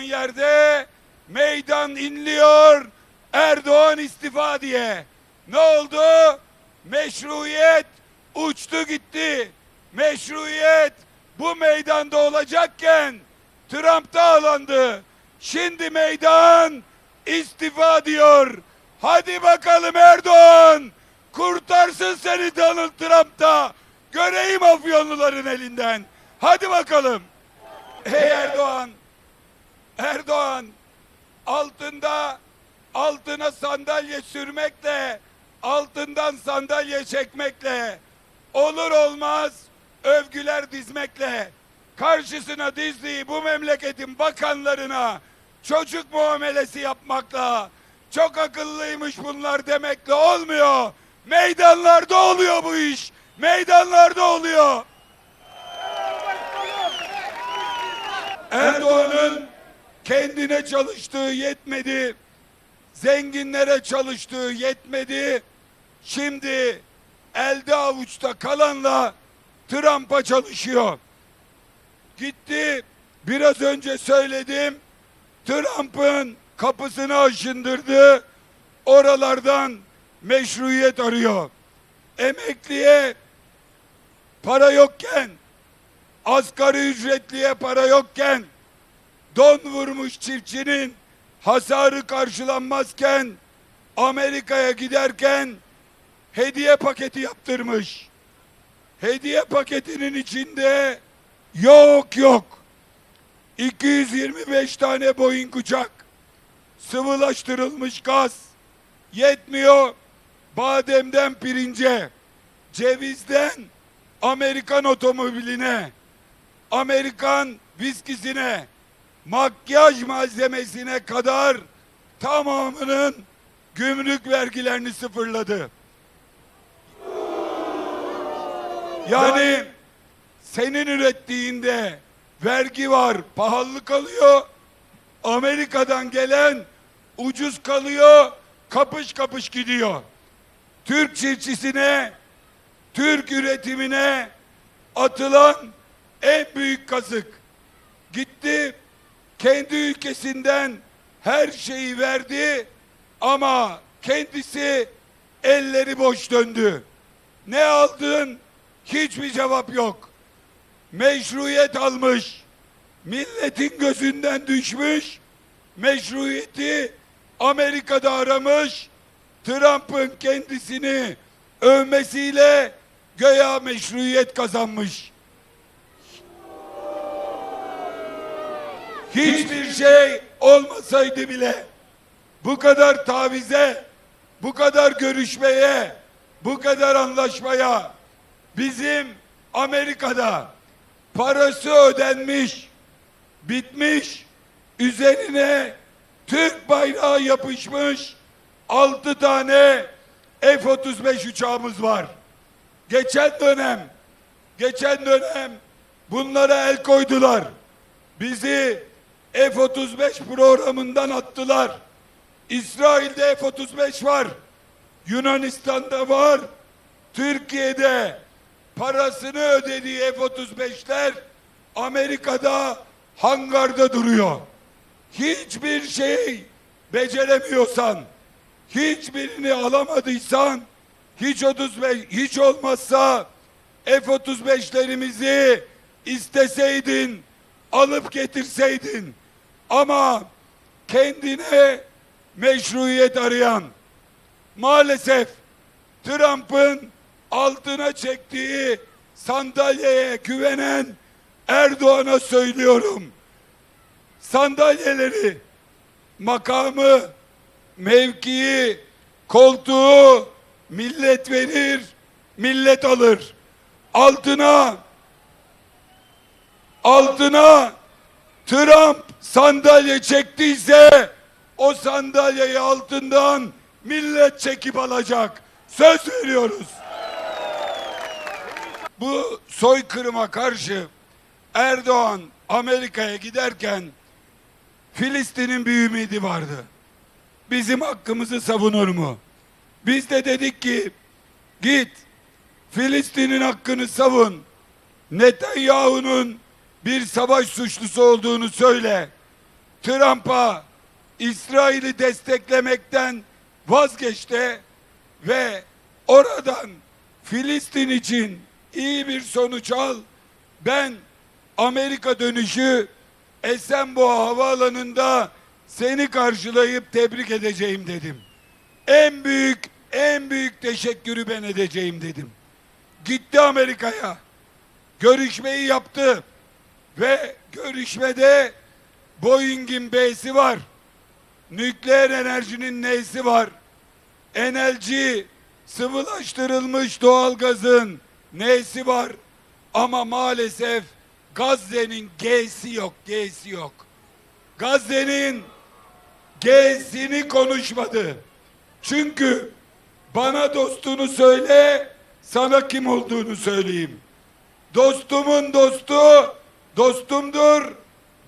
Olan yerde meydan inliyor Erdoğan istifa diye. Ne oldu? Meşruiyet uçtu gitti. Meşruiyet bu meydanda olacakken Trump'ta alandı. Şimdi meydan istifa diyor. Hadi bakalım Erdoğan. Kurtarsın seni Donald Trump'ta. Göreyim Afyonluların elinden. Hadi bakalım. Ey Erdoğan. Erdoğan altında altına sandalye sürmekle altından sandalye çekmekle olur olmaz övgüler dizmekle karşısına dizdiği bu memleketin bakanlarına çocuk muamelesi yapmakla çok akıllıymış bunlar demekle olmuyor. Meydanlarda oluyor bu iş. Meydanlarda oluyor. Erdoğan'ın kendine çalıştığı yetmedi. Zenginlere çalıştığı yetmedi. Şimdi elde avuçta kalanla Trump'a çalışıyor. Gitti biraz önce söyledim. Trump'ın kapısını aşındırdı. Oralardan meşruiyet arıyor. Emekliye para yokken, asgari ücretliye para yokken, don vurmuş çiftçinin hasarı karşılanmazken, Amerika'ya giderken hediye paketi yaptırmış. Hediye paketinin içinde yok yok. 225 tane Boeing uçak, sıvılaştırılmış gaz, yetmiyor bademden pirince, cevizden Amerikan otomobiline, Amerikan viskisine, makyaj malzemesine kadar tamamının gümrük vergilerini sıfırladı. Yani senin ürettiğinde vergi var, pahalı kalıyor. Amerika'dan gelen ucuz kalıyor, kapış kapış gidiyor. Türk çiftçisine, Türk üretimine atılan en büyük kazık. Gitti kendi ülkesinden her şeyi verdi ama kendisi elleri boş döndü. Ne aldın? Hiçbir cevap yok. Meşruiyet almış. Milletin gözünden düşmüş. Meşruiyeti Amerika'da aramış. Trump'ın kendisini övmesiyle göya meşruiyet kazanmış. Hiçbir şey olmasaydı bile bu kadar tavize, bu kadar görüşmeye, bu kadar anlaşmaya bizim Amerika'da parası ödenmiş, bitmiş, üzerine Türk bayrağı yapışmış altı tane F-35 uçağımız var. Geçen dönem, geçen dönem bunlara el koydular. Bizi F-35 programından attılar. İsrail'de F-35 var. Yunanistan'da var. Türkiye'de parasını ödediği F-35'ler Amerika'da hangarda duruyor. Hiçbir şey beceremiyorsan, hiçbirini alamadıysan, hiç 35 hiç olmazsa F-35'lerimizi isteseydin, alıp getirseydin. Ama kendine meşruiyet arayan, maalesef Trump'ın altına çektiği sandalyeye güvenen Erdoğan'a söylüyorum. Sandalyeleri, makamı, mevkii, koltuğu millet verir, millet alır. Altına altına Trump sandalye çektiyse o sandalyeyi altından millet çekip alacak. Söz veriyoruz. Bu soykırıma karşı Erdoğan Amerika'ya giderken Filistin'in bir ümidi vardı. Bizim hakkımızı savunur mu? Biz de dedik ki git Filistin'in hakkını savun. Netanyahu'nun bir savaş suçlusu olduğunu söyle. Trump'a İsrail'i desteklemekten vazgeç de ve oradan Filistin için iyi bir sonuç al. Ben Amerika dönüşü Esenboğa Havaalanı'nda seni karşılayıp tebrik edeceğim dedim. En büyük, en büyük teşekkürü ben edeceğim dedim. Gitti Amerika'ya. Görüşmeyi yaptı. Ve görüşmede Boeing'in B'si var. Nükleer enerjinin N'si var. Enerji sıvılaştırılmış doğalgazın N'si var. Ama maalesef Gazze'nin G'si yok, G'si yok. Gazze'nin G'sini konuşmadı. Çünkü bana dostunu söyle, sana kim olduğunu söyleyeyim. Dostumun dostu dostumdur.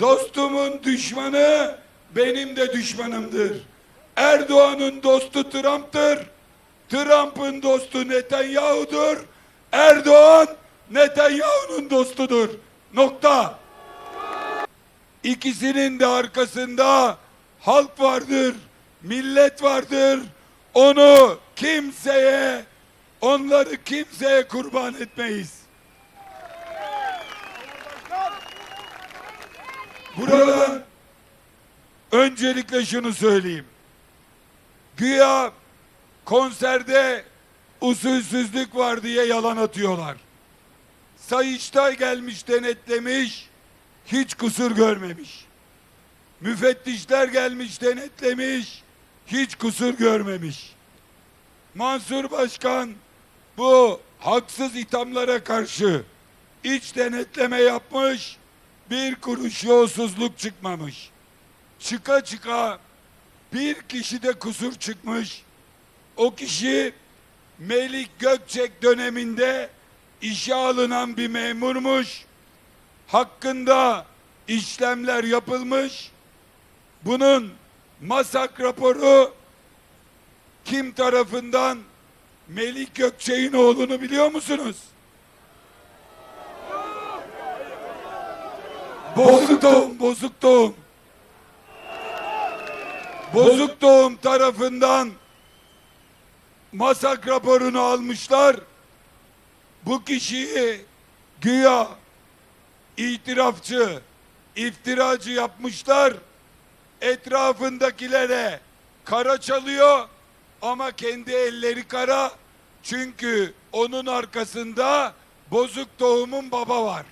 Dostumun düşmanı benim de düşmanımdır. Erdoğan'ın dostu Trump'tır. Trump'ın dostu Netanyahu'dur. Erdoğan Netanyahu'nun dostudur. Nokta. İkisinin de arkasında halk vardır, millet vardır. Onu kimseye, onları kimseye kurban etmeyiz. Buradan öncelikle şunu söyleyeyim. Güya konserde usulsüzlük var diye yalan atıyorlar. Sayıştay gelmiş denetlemiş, hiç kusur görmemiş. Müfettişler gelmiş denetlemiş, hiç kusur görmemiş. Mansur Başkan bu haksız ithamlara karşı iç denetleme yapmış, bir kuruş yolsuzluk çıkmamış. Çıka çıka bir kişide kusur çıkmış. O kişi Melik Gökçek döneminde işe alınan bir memurmuş. Hakkında işlemler yapılmış. Bunun masak raporu kim tarafından Melik Gökçek'in oğlunu biliyor musunuz? Bozuk doğum, bozuk doğum. Bozuk doğum tarafından masak raporunu almışlar. Bu kişiyi güya itirafçı, iftiracı yapmışlar. Etrafındakilere kara çalıyor ama kendi elleri kara. Çünkü onun arkasında bozuk doğumun baba var.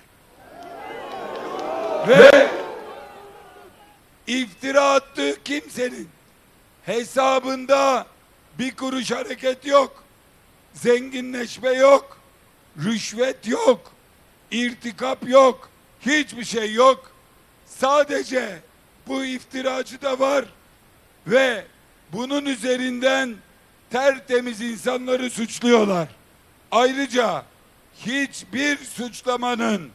Ve iftira attığı kimsenin hesabında bir kuruş hareket yok. Zenginleşme yok. Rüşvet yok. irtikap yok. Hiçbir şey yok. Sadece bu iftiracı da var ve bunun üzerinden tertemiz insanları suçluyorlar. Ayrıca hiçbir suçlamanın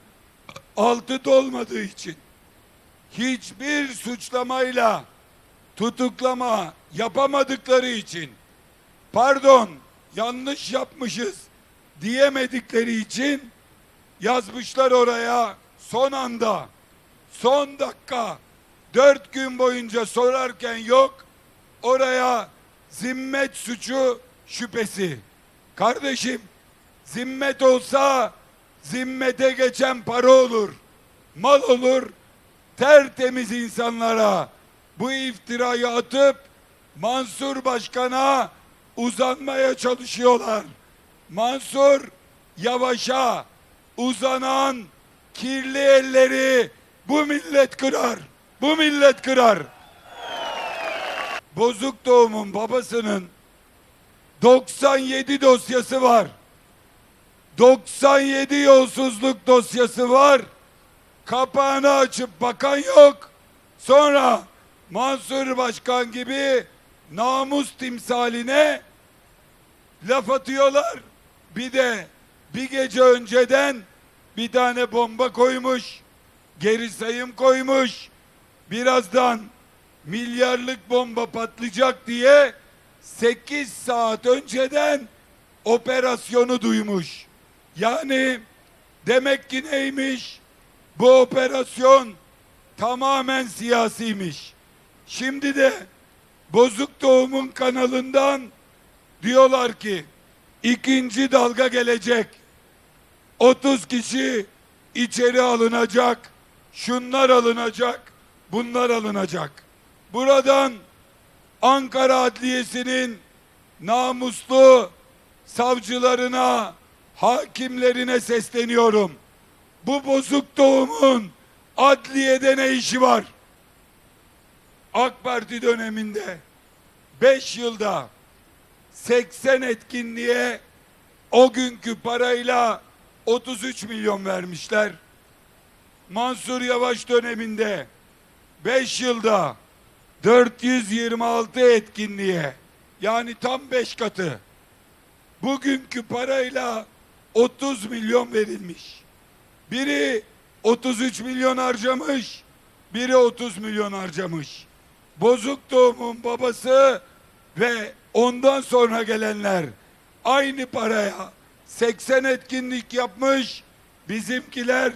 altı dolmadığı için hiçbir suçlamayla tutuklama yapamadıkları için pardon yanlış yapmışız diyemedikleri için yazmışlar oraya son anda. Son dakika dört gün boyunca sorarken yok oraya zimmet suçu şüphesi. Kardeşim zimmet olsa zimmete geçen para olur mal olur tertemiz insanlara bu iftirayı atıp Mansur Başkan'a uzanmaya çalışıyorlar. Mansur Yavaş'a uzanan kirli elleri bu millet kırar. Bu millet kırar. Bozuk doğumun babasının 97 dosyası var. 97 yolsuzluk dosyası var. Kapağını açıp bakan yok. Sonra Mansur Başkan gibi namus timsaline laf atıyorlar. Bir de bir gece önceden bir tane bomba koymuş. Geri sayım koymuş. Birazdan milyarlık bomba patlayacak diye 8 saat önceden operasyonu duymuş. Yani demek ki neymiş? Bu operasyon tamamen siyasiymiş. Şimdi de Bozuk Doğum'un kanalından diyorlar ki ikinci dalga gelecek. 30 kişi içeri alınacak. Şunlar alınacak. Bunlar alınacak. Buradan Ankara Adliyesi'nin namuslu savcılarına, hakimlerine sesleniyorum. Bu bozuk doğumun adliyede ne işi var? AK Parti döneminde 5 yılda 80 etkinliğe o günkü parayla 33 milyon vermişler. Mansur Yavaş döneminde 5 yılda 426 etkinliğe yani tam 5 katı bugünkü parayla 30 milyon verilmiş. Biri 33 milyon harcamış, biri 30 milyon harcamış. Bozuk doğumun babası ve ondan sonra gelenler aynı paraya 80 etkinlik yapmış. Bizimkiler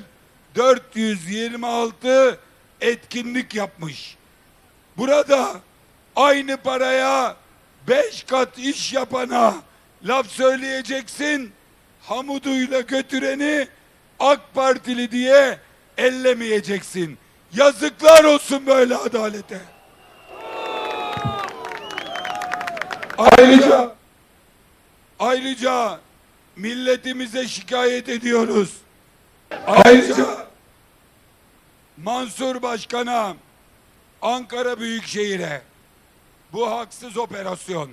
426 etkinlik yapmış. Burada aynı paraya 5 kat iş yapana laf söyleyeceksin. Hamuduyla götüreni AK Partili diye ellemeyeceksin. Yazıklar olsun böyle adalete. Ayrıca ayrıca milletimize şikayet ediyoruz. Ayrıca Mansur Başkan'a Ankara Büyükşehir'e bu haksız operasyon